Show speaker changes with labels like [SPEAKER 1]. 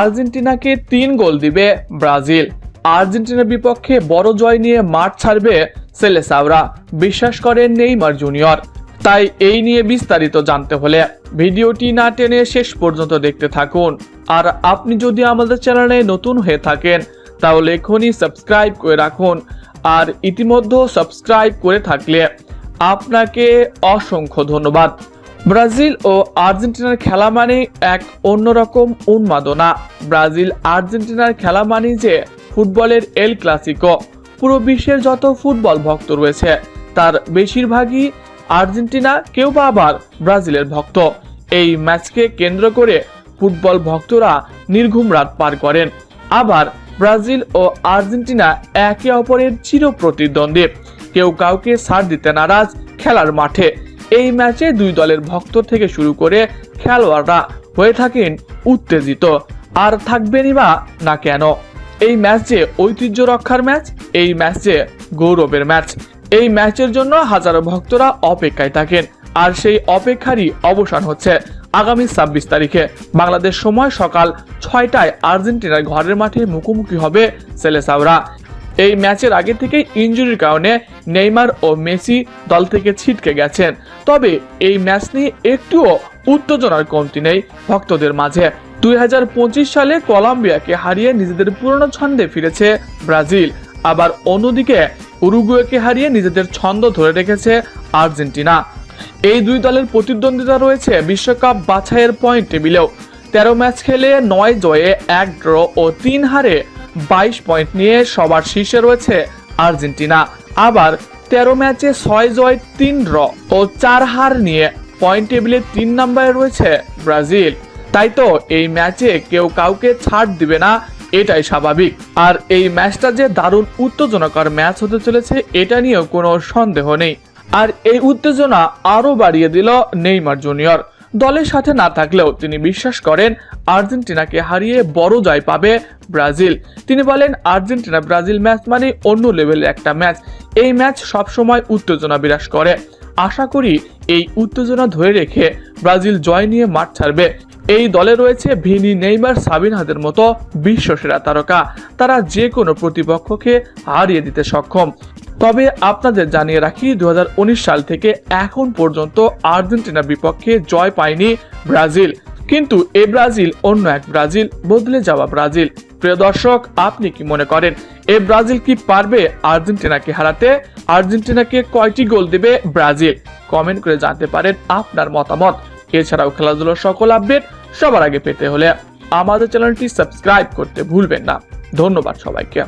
[SPEAKER 1] আর্জেন্টিনাকে তিন গোল দিবে ব্রাজিল। আর্জেন্টিনার বিপক্ষে বড় জয় নিয়ে মাঠ ছাড়বে সেলেসাওরা। বিশ্বাস করেন নেইমার জুনিয়র। তাই এই নিয়ে বিস্তারিত জানতে হলে ভিডিওটি না টেনে শেষ পর্যন্ত দেখতে থাকুন। আর আপনি যদি আমাদের চ্যানেলে নতুন হয়ে থাকেন, তাহলে এখনই সাবস্ক্রাইব করে রাখুন। আর ইতিমধ্যে সাবস্ক্রাইব করে থাকলে আপনাকে অসংখ্য ধন্যবাদ। ব্রাজিল ও আর্জেন্টিনার খেলা মানে এক অন্যরকম উন্মাদনা। ব্রাজিল, আর্জেন্টিনার খেলা মানে যে ফুটবলের এল ক্লাসিকো। পুরো বিশ্বের যত ফুটবল ভক্ত রয়েছে, তার বেশিরভাগই আর্জেন্টিনা, কেউ বা আবার ব্রাজিলের ভক্ত। এই ম্যাচকে কেন্দ্র করে ফুটবল ভক্তরা নির্ঘুম রাত পার করেন। আবার ব্রাজিল ও আর্জেন্টিনা একে অপরের চির প্রতিদ্বন্দ্বী কেউ কাউকে সার দিতে নারাজ খেলার মাঠে। এই ম্যাচে দুই দলের ভক্ত থেকে শুরু করে খেলোয়াড়রা হয়ে থাকেন উত্তেজিত। আর থাকবেনই বা না কেন? এই ম্যাচ যে ঐতিহ্য রক্ষার ম্যাচ, এই ম্যাচ যে গৌরবের ম্যাচ, এই ম্যাচের জন্য হাজারো ভক্তরা অপেক্ষায় থাকেন। আর সেই অপেক্ষারই অবসান হচ্ছে আগামী ছাব্বিশ তারিখে। বাংলাদেশ সময় সকাল ছয়টায় আর্জেন্টিনার ঘরের মাঠে মুখোমুখি হবে সেলেসাওরা। এই ম্যাচের আগে থেকে ইনজুরির কারণে নেইমার ও মেসি দল থেকে ছিটকে গেছেন। তবে এই ম্যাচ নিয়ে একটুও উত্তেজনার কমতি নেই ভক্তদের মাঝে। দুই হাজার পঁচিশ সালে কলম্বিয়াকে হারিয়ে নিজেদের পুরনো ছন্দে ফিরেছে ব্রাজিল। আবার অন্যদিকে উরুগুয়েকে হারিয়ে নিজেদের ছন্দ ধরে রেখেছে আর্জেন্টিনা। এই দুই দলের প্রতিদ্বন্দ্বিতা রয়েছে বিশ্বকাপ বাছাইয়ের পয়েন্ট টেবিলেও। তেরো ম্যাচ খেলে নয় জয়ে এক ড্র ও তিন হারে বাইশ পয়েন্ট নিয়ে সবার শীর্ষে রয়েছে আর্জেন্টিনা। আবার তেরো ম্যাচে ছয় জয়, তিন ড্র ও চার হার নিয়ে পয়েন্ট টেবিলে তিন নম্বরে রয়েছে ব্রাজিল। তাই তো এই ম্যাচে কেউ কাউকে ছাড় দিবে না, এটাই স্বাভাবিক। আর এই ম্যাচটা যে দারুণ উত্তেজনাকর ম্যাচ হতে চলেছে, এটা নিয়েও কোনো সন্দেহ নেই। আর এই উত্তেজনা আরও বাড়িয়ে দিল নেইমার জুনিয়র। দলের সাথে না থাকলেও তিনি বিশ্বাস করেন, আর্জেন্টিনাকে হারিয়ে বড় জয় পাবে ব্রাজিল। তিনি বলেন, আর্জেন্টিনা, ব্রাজিল ম্যাচ মানে অন্য লেভেলের একটা ম্যাচ। এই ম্যাচ সবসময় উত্তেজনা বিরাজ করে। আশা করি এই উত্তেজনা ধরে রেখে ব্রাজিল জয় নিয়ে মাঠ ছাড়বে। এই দলে রয়েছে ভিনি, নেইমার সাবিনহাদের মতো বিশ্বসেরা তারকা। তারা যে কোনো প্রতিপক্ষকে হারিয়ে দিতে সক্ষম। তবে আপনাদের জানিয়ে রাখি দুই হাজার উনিশ সাল থেকে এখন পর্যন্ত আর্জেন্টিনার বিপক্ষে জয় পায়নি ব্রাজিল। কিন্তু এ ব্রাজিল অন্য এক ব্রাজিল, বদলে যাওয়া ব্রাজিল। প্রিয় দর্শক, আপনি কি মনে করেন এ ব্রাজিল কি পারবে আর্জেন্টিনাকে হারাতে? আর্জেন্টিনাকে কয়টি গোল দেবে ব্রাজিল? কমেন্ট করে জানতে পারেন আপনার মতামত। এছাড়াও খেলাধুলার সকল আপডেট সবার আগে পেতে হলে আমাদের চ্যানেলটি সাবস্ক্রাইব করতে ভুলবেন না। ধন্যবাদ সবাইকে।